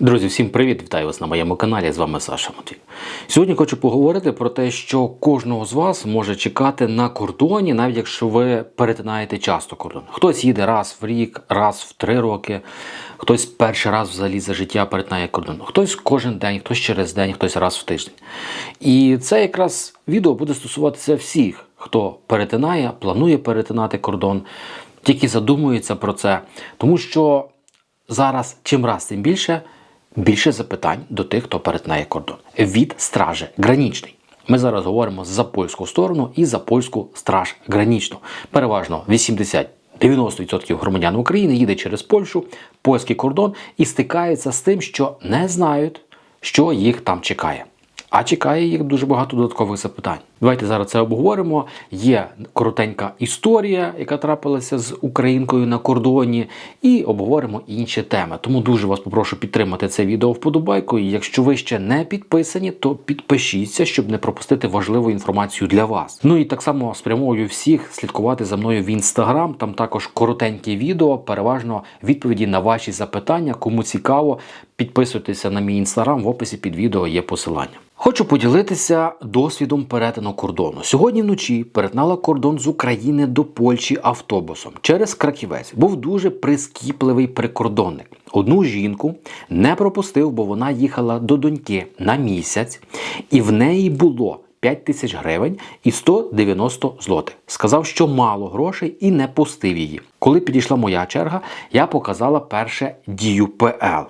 Друзі, всім привіт! Вітаю вас на моєму каналі. З вами Саша Матвій. Сьогодні хочу поговорити про те, що кожного з вас може чекати на кордоні, навіть якщо ви перетинаєте часто кордон. Хтось їде раз в рік, раз в три роки, хтось перший раз взагалі за життя перетинає кордон, хтось кожен день, хтось через день, хтось раз в тиждень. І це якраз відео буде стосуватися всіх, хто перетинає, планує перетинати кордон, тільки задумується про це, тому що зараз чим раз тим більше. Більше запитань до тих, хто перетинає кордон від стражі гранічний. Ми зараз говоримо за польську сторону і за польську страж гранічну. Переважно 80-90% громадян України їде через Польщу, польський кордон і стикаються з тим, що не знають, що їх там чекає. А чекає їх дуже багато додаткових запитань. Давайте зараз це обговоримо. Є коротенька історія, яка трапилася з українкою на кордоні, і обговоримо інші теми. Тому дуже вас попрошу підтримати це відео вподобайкою. Якщо ви ще не підписані, то підпишіться, щоб не пропустити важливу інформацію для вас. Ну і так само спрямовую всіх слідкувати за мною в інстаграм. Там також коротенькі відео, переважно відповіді на ваші запитання. Кому цікаво, підписуйтеся на мій інстаграм. В описі під відео є посилання. Хочу поділитися досвідом перетину кордону. Сьогодні вночі перетнала кордон з України до Польщі автобусом через Краківець. Був дуже прискіпливий прикордонник. Одну жінку не пропустив, бо вона їхала до доньки на місяць, і в неї було 5 тисяч гривень і 190 злотих. Сказав, що мало грошей і не пустив її. Коли підійшла моя черга, я показала перше дію ПЛ.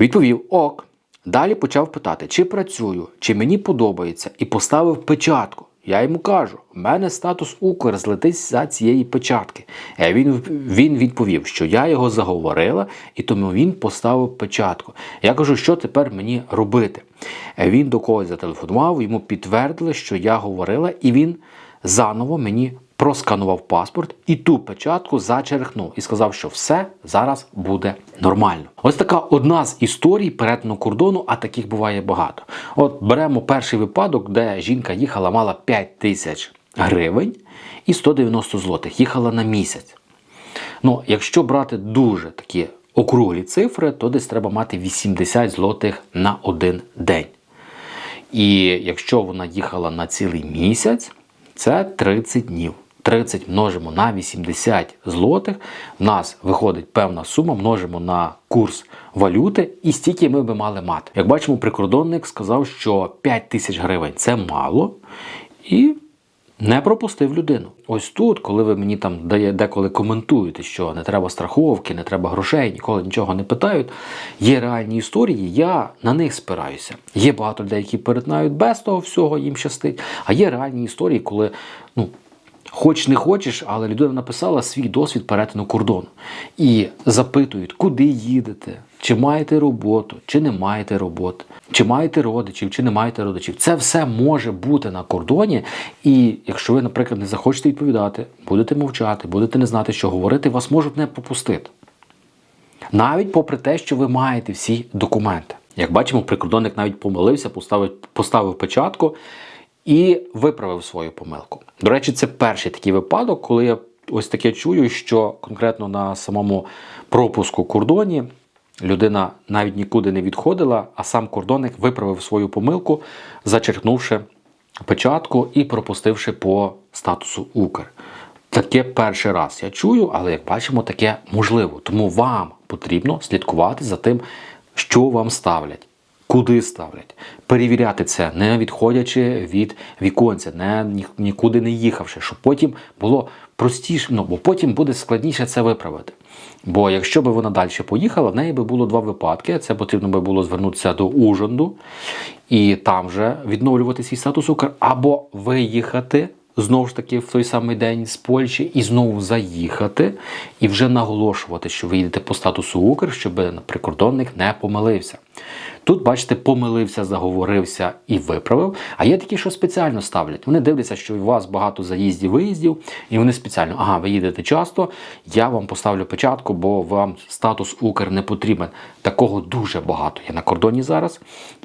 Відповів ок. Далі почав питати, чи працюю, чи мені подобається, і поставив печатку. Я йому кажу, в мене статус Укр злетить за цієї печатки. А він, він відповів, що я його заговорила, і тому він поставив печатку. Я кажу, що тепер мені робити. А Він до когось зателефонував, йому підтвердили, що я говорила, і він заново мені просканував паспорт і ту печатку зачеркнув і сказав, що все зараз буде нормально. Ось така одна з історій перетину кордону, а таких буває багато. От беремо перший випадок, де жінка їхала, мала 5 тисяч гривень і 190 злотих. Їхала на місяць. Ну, якщо брати дуже такі округлі цифри, то десь треба мати 80 злотих на один день. І якщо вона їхала на цілий місяць, це 30 днів. 30 множимо на 80 злотих, в нас виходить певна сума, множимо на курс валюти, і стільки ми би мали мати. Як бачимо, прикордонник сказав, що 5 тисяч гривень це мало, і не пропустив людину. Ось тут, коли ви мені там деколи коментуєте, що не треба страховки, не треба грошей, ніколи нічого не питають. Є реальні історії, я на них спираюся. Є багато людей, які перетинають без того всього, їм щастить. А є реальні історії, коли ну. Хоч не хочеш, але людина написала свій досвід перетину кордону. І запитують, куди їдете, чи маєте роботу, чи не маєте роботи, чи маєте родичів, чи не маєте родичів. Це все може бути на кордоні. І якщо ви, наприклад, не захочете відповідати, будете мовчати, будете не знати, що говорити, вас можуть не пропустити. Навіть попри те, що ви маєте всі документи. Як бачимо, прикордонник навіть помилився, поставив, поставив печатку і виправив свою помилку. До речі, це перший такий випадок, коли я ось таке чую, що конкретно на самому пропуску кордоні людина навіть нікуди не відходила, а сам кордонник виправив свою помилку, зачеркнувши печатку і пропустивши по статусу Укр. Таке перший раз я чую, але як бачимо, таке можливо. Тому вам потрібно слідкувати за тим, що вам ставлять. Куди ставлять? Перевіряти це, не відходячи від віконця, не нікуди не їхавши, щоб потім було простіше, ну бо потім буде складніше це виправити. Бо якщо би вона далі поїхала, в неї би було два випадки. Це потрібно би було звернутися до Ужанду і там же відновлювати свій статус Укр, або виїхати знову ж таки в той самий день з Польщі і знову заїхати, і вже наголошувати, що ви їдете по статусу Укр, щоб прикордонник не помилився. Тут, бачите, помилився, заговорився і виправив. А є такі, що спеціально ставлять. Вони дивляться, що у вас багато заїздів, виїздів, і вони спеціально, ага, ви їдете часто, я вам поставлю печатку, бо вам статус Укр не потрібен. Такого дуже багато є на кордоні зараз.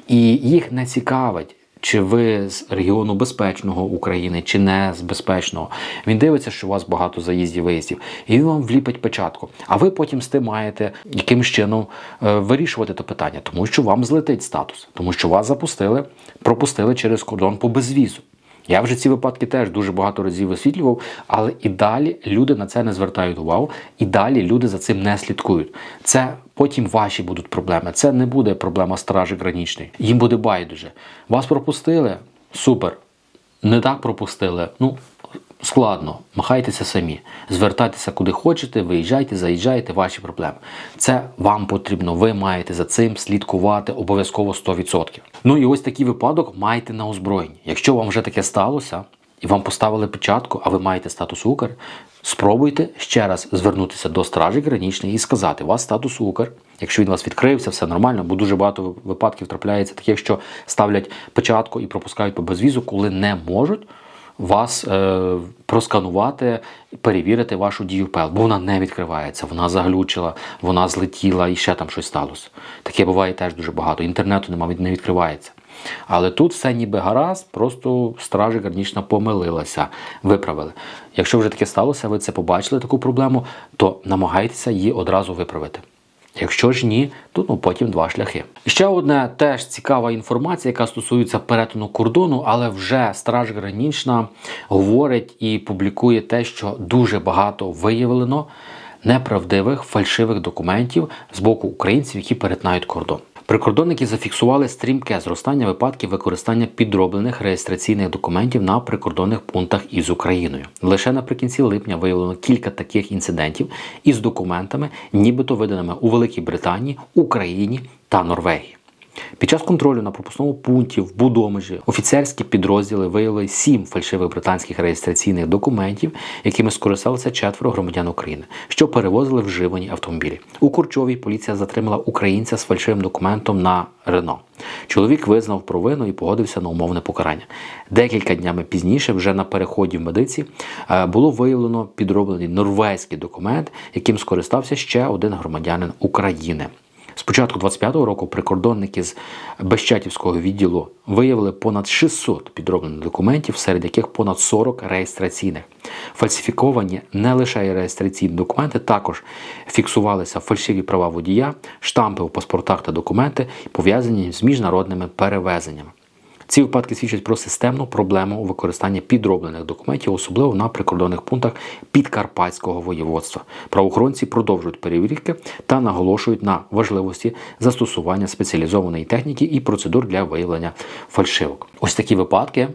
І їх не цікавить. Чи ви з регіону безпечного України, чи не з безпечного. Він дивиться, що у вас багато заїздів, виїздів, і він вам вліпить печатку. А ви потім з тим маєте якимось чином е, вирішувати те питання, тому що вам злетить статус, тому що вас запустили, пропустили через кордон по безвізу. Я вже ці випадки теж дуже багато разів висвітлював, але і далі люди на це не звертають увагу, і далі люди за цим не слідкують. Це потім ваші будуть проблеми. Це не буде проблема стражі гранічної. Їм буде байдуже. Вас пропустили? Супер. Не так пропустили. Ну, складно. Махайтеся самі. Звертайтеся куди хочете, виїжджайте, заїжджайте, ваші проблеми. Це вам потрібно. Ви маєте за цим слідкувати обов'язково 100%. Ну і ось такий випадок маєте на озброєнні. Якщо вам вже таке сталося, і вам поставили печатку, а ви маєте статус Укр, спробуйте ще раз звернутися до стражі гранічної і сказати, у вас статус Укр. Якщо він у вас відкрився, все нормально, бо дуже багато випадків трапляється таких, що ставлять печатку і пропускають по безвізу, коли не можуть вас е, просканувати, перевірити вашу дію ПЕЛ, бо вона не відкривається, вона заглючила, вона злетіла і ще там щось сталося. Таке буває теж дуже багато. Інтернету немає, не відкривається. Але тут все ніби гаразд, просто стража гранічна помилилася, виправили. Якщо вже таке сталося, ви це побачили таку проблему, то намагайтеся її одразу виправити. Якщо ж ні, то ну, потім два шляхи. Ще одна теж цікава інформація, яка стосується перетину кордону, але вже Страж Гранічна говорить і публікує те, що дуже багато виявлено неправдивих фальшивих документів з боку українців, які перетинають кордон. Прикордонники зафіксували стрімке зростання випадків використання підроблених реєстраційних документів на прикордонних пунктах із Україною. Лише наприкінці липня виявлено кілька таких інцидентів із документами, нібито виданими у Великій Британії, Україні та Норвегії. Під час контролю на пропускному пункті в Будомижі офіцерські підрозділи виявили сім фальшивих британських реєстраційних документів, якими скористалися четверо громадян України, що перевозили вживані автомобілі. У Курчовій поліція затримала українця з фальшивим документом на Рено. Чоловік визнав провину і погодився на умовне покарання. Декілька днями пізніше, вже на переході в медиці, е, було виявлено підроблений норвезький документ, яким скористався ще один громадянин України. З початку 25-го року прикордонники з Бещатівського відділу виявили понад 600 підроблених документів, серед яких понад 40 реєстраційних. Фальсифіковані не лише реєстраційні документи, також фіксувалися фальшиві права водія, штампи у паспортах та документи, пов'язані з міжнародними перевезеннями. Ці випадки свідчать про системну проблему у використанні підроблених документів, особливо на прикордонних пунктах Підкарпатського воєводства. Правоохоронці продовжують перевірки та наголошують на важливості застосування спеціалізованої техніки і процедур для виявлення фальшивок. Ось такі випадки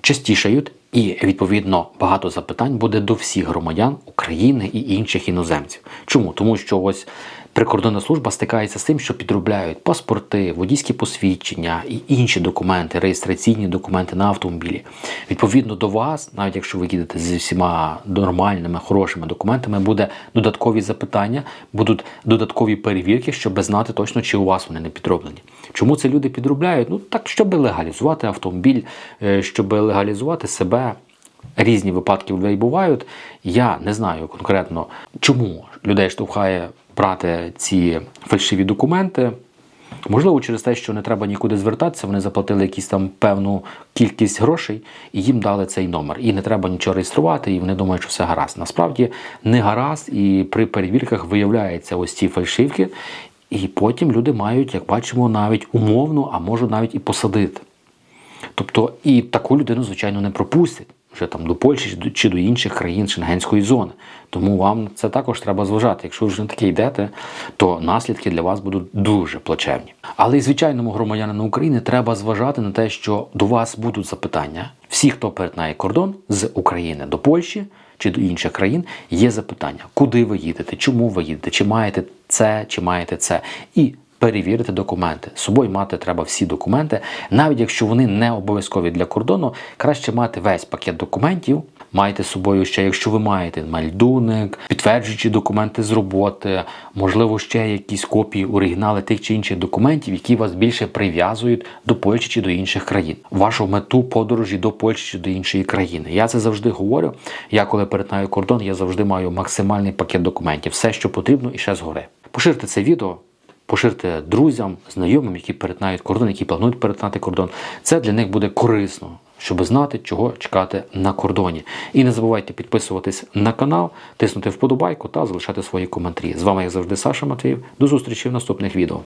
частішають. І відповідно багато запитань буде до всіх громадян України і інших іноземців. Чому? Тому що ось прикордонна служба стикається з тим, що підробляють паспорти, водійські посвідчення і інші документи, реєстраційні документи на автомобілі. Відповідно до вас, навіть якщо ви їдете зі всіма нормальними, хорошими документами, буде додаткові запитання, будуть додаткові перевірки, щоб знати точно, чи у вас вони не підроблені. Чому це люди підробляють? Ну так, щоб легалізувати автомобіль, е, щоб легалізувати себе. Різні випадки людей бувають. Я не знаю конкретно, чому людей штовхає брати ці фальшиві документи. Можливо, через те, що не треба нікуди звертатися, вони заплатили якісь там певну кількість грошей і їм дали цей номер. І не треба нічого реєструвати, і вони думають, що все гаразд. Насправді не гаразд, і при перевірках виявляються ось ці фальшивки, і потім люди мають, як бачимо, навіть умовно, а можуть навіть і посадити. Тобто і таку людину, звичайно, не пропустять вже там до Польщі чи до інших країн Шенгенської зони. Тому вам це також треба зважати. Якщо ви вже на таке йдете, то наслідки для вас будуть дуже плачевні. Але і звичайному громадянину України треба зважати на те, що до вас будуть запитання. Всі, хто перетинає кордон з України до Польщі чи до інших країн, є запитання, куди ви їдете, чому ви їдете, чи маєте це, чи маєте це. І перевірити документи. З собою мати треба всі документи, навіть якщо вони не обов'язкові для кордону, краще мати весь пакет документів. Майте з собою ще, якщо ви маєте мальдуник, підтверджуючі документи з роботи, можливо, ще якісь копії, оригінали тих чи інших документів, які вас більше прив'язують до Польщі чи до інших країн. Вашу мету подорожі до Польщі чи до іншої країни. Я це завжди говорю. Я коли перетинаю кордон, я завжди маю максимальний пакет документів, все, що потрібно, і ще згори. Поширте це відео. Поширте друзям, знайомим, які перетинають кордон, які планують перетинати кордон. Це для них буде корисно, щоб знати, чого чекати на кордоні. І не забувайте підписуватись на канал, тиснути вподобайку та залишати свої коментарі. З вами, як завжди, Саша Матвіїв. До зустрічі в наступних відео.